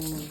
嗯，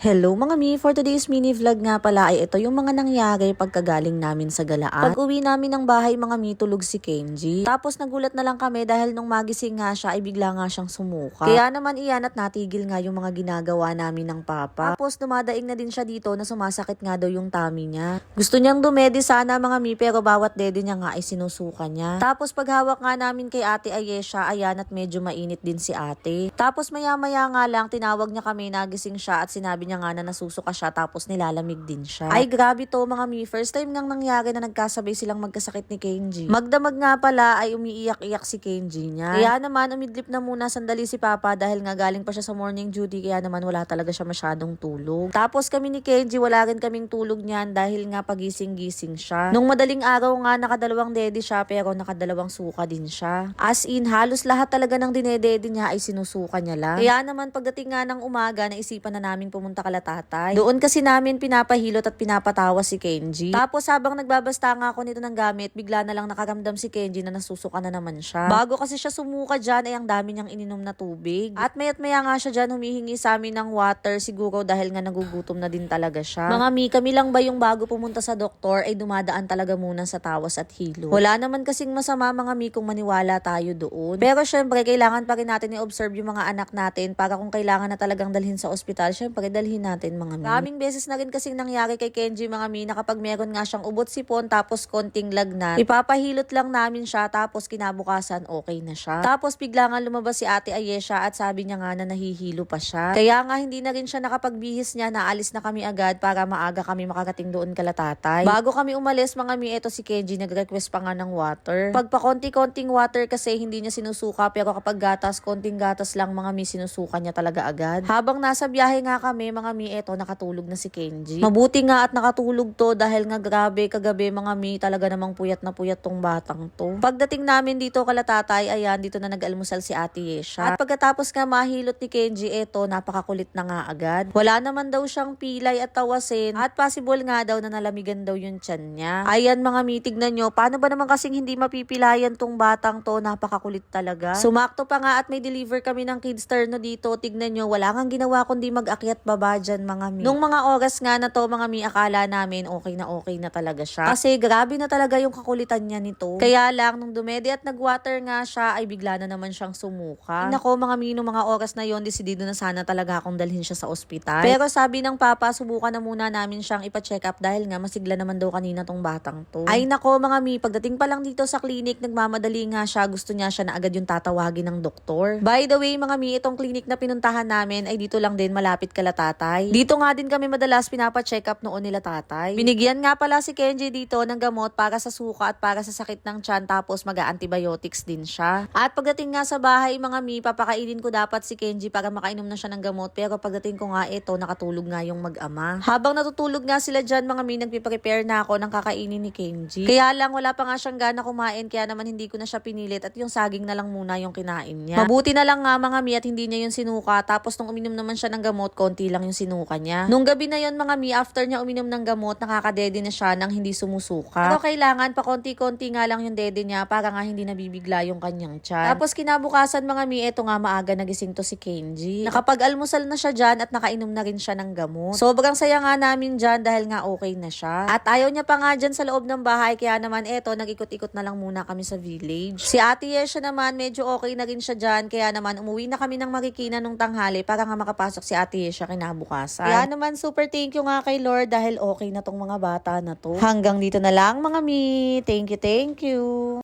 Hello mga mi, for today's mini vlog nga pala ay ito yung mga nangyari pagkagaling namin sa galaan. Pag uwi namin ng bahay mga mi, tulog si Kenji. Tapos nagulat na lang kami dahil nung magising nga siya ay bigla nga siyang sumuka. Kaya naman iyan at natigil nga yung mga ginagawa namin ng papa. Tapos dumadaing na din siya dito na sumasakit nga daw yung tummy niya. Gusto niyang dumedi sana mga mi pero bawat dede niya nga ay sinusuka niya. Tapos paghawak nga namin kay ate Ayesha, ayan at medyo mainit din si ate. Tapos maya maya nga lang tinawag niya kami, nagising siya at sinabi niya nga na nasusuka siya tapos nilalamig din siya. Ay grabe to mga mi, first time ngang nangyari na nagkasabay silang magkasakit ni Kenji. Magdamag nga pala ay umiiyak-iyak si Kenji niya. Kaya naman umidlip na muna sandali si Papa dahil nga galing pa siya sa morning duty kaya naman wala talaga siya masyadong tulog. Tapos kami ni Kenji wala rin kaming tulog niyan dahil nga pagising-gising siya. Nung madaling araw nga nakadalawang dedi siya pero nakadalawang suka din siya. As in halos lahat talaga ng dinedede niya ay sinusuka niya lang. Kaya naman pagdating nga ng umaga naisipan na namin pumunta kala tatay. Doon kasi namin pinapahilot at pinapatawa si Kenji. Tapos habang nagbabasta nga ako nito ng gamit, bigla na lang nakaramdam si Kenji na nasusuka na naman siya. Bago kasi siya sumuka dyan ay ang dami niyang ininom na tubig. At mayat maya nga siya dyan humihingi sa amin ng water siguro dahil nga nagugutom na din talaga siya. Mga mi, kami lang ba yung bago pumunta sa doktor ay dumadaan talaga muna sa tawas at hilo. Wala naman kasing masama mga mi kung maniwala tayo doon. Pero syempre kailangan pa rin natin i-observe yung mga anak natin para kung kailangan na talagang dalhin sa ospital, syempre dalhin natin mga mi. Maraming beses na rin kasing nangyari kay Kenji mga mi na kapag meron nga siyang ubot sipon tapos konting lagnat, ipapahilot lang namin siya tapos kinabukasan okay na siya. Tapos bigla nga lumabas si ate Ayesha at sabi niya nga na nahihilo pa siya. Kaya nga hindi na rin siya nakapagbihis niya na alis na kami agad para maaga kami makakating doon kala tatay. Bago kami umalis mga mi, eto si Kenji nag-request pa nga ng water. Pag pa konti-konting water kasi hindi niya sinusuka pero kapag gatas, konting gatas lang mga mi sinusuka niya talaga agad. Habang nasa biyahe nga kami mga mi, eto nakatulog na si Kenji. Mabuti nga at nakatulog to dahil nga grabe kagabi mga mi talaga namang puyat na puyat tong batang to. Pagdating namin dito kala tatay, ayan dito na nag-almusal si Ate Yesha. At pagkatapos nga mahilot ni Kenji, eto napakakulit na nga agad. Wala naman daw siyang pilay at tawasin at possible nga daw na nalamigan daw yung tiyan niya. Ayan mga mi, tignan nyo, paano ba naman kasing hindi mapipilayan tong batang to, napakakulit talaga. Sumakto pa nga at may deliver kami ng kids turno dito, tignan nyo, wala kang ginawa kundi mag-akyat baba dyan mga mi. Nung mga oras nga na to mga mi, akala namin okay na okay na talaga siya. Kasi grabe na talaga yung kakulitan niya nito. Kaya lang, nung dumede at nagwater nga siya, ay bigla na naman siyang sumuka. Nako mga mi, nung mga oras na yon desidido na sana talaga akong dalhin siya sa ospital. Pero sabi ng papa, subukan na muna namin siyang ipa-check up dahil nga masigla naman daw kanina tong batang to. Ay nako mga mi, pagdating pa lang dito sa clinic, nagmamadali nga siya, gusto niya siya na agad yung tatawagin ng doktor. By the way mga mi, itong clinic na pinuntahan namin ay dito lang din malapit kala tatay. Dito nga din kami madalas pinapa-check up noon nila tatay. Binigyan nga pala si Kenji dito ng gamot para sa suka at para sa sakit ng tiyan tapos mag-antibiotics din siya. At pagdating nga sa bahay mga mi, papakainin ko dapat si Kenji para makainom na siya ng gamot pero pagdating ko nga ito, nakatulog nga yung mag-ama. Habang natutulog nga sila dyan mga mi, nagpiprepare na ako ng kakainin ni Kenji. Kaya lang wala pa nga siyang gana kumain kaya naman hindi ko na siya pinilit at yung saging na lang muna yung kinain niya. Mabuti na lang nga mga mi at hindi niya yung sinuka tapos nung uminom naman siya ng gamot, konti lang yung sinuka niya. Nung gabi na yon mga mi, after niya uminom ng gamot, nakakadede na siya nang hindi sumusuka. Pero kailangan pa konti-konti nga lang yung dede niya para nga hindi nabibigla yung kanyang tiyan. Tapos kinabukasan mga mi, eto nga maaga nagising to si Kenji. Nakapag-almusal na siya dyan at nakainom na rin siya ng gamot. Sobrang saya nga namin dyan dahil nga okay na siya. At ayaw niya pa nga dyan sa loob ng bahay kaya naman eto, nag-ikot-ikot na lang muna kami sa village. Si Ate Yesha naman, medyo okay na rin siya dyan kaya naman umuwi na kami ng Marikina nung tanghali para nga makapasok si Ate Yesha kinabukasan. Kaya naman super thank you nga kay Lord dahil okay na tong mga bata na to. Hanggang dito na lang mga mi. Thank you, thank you.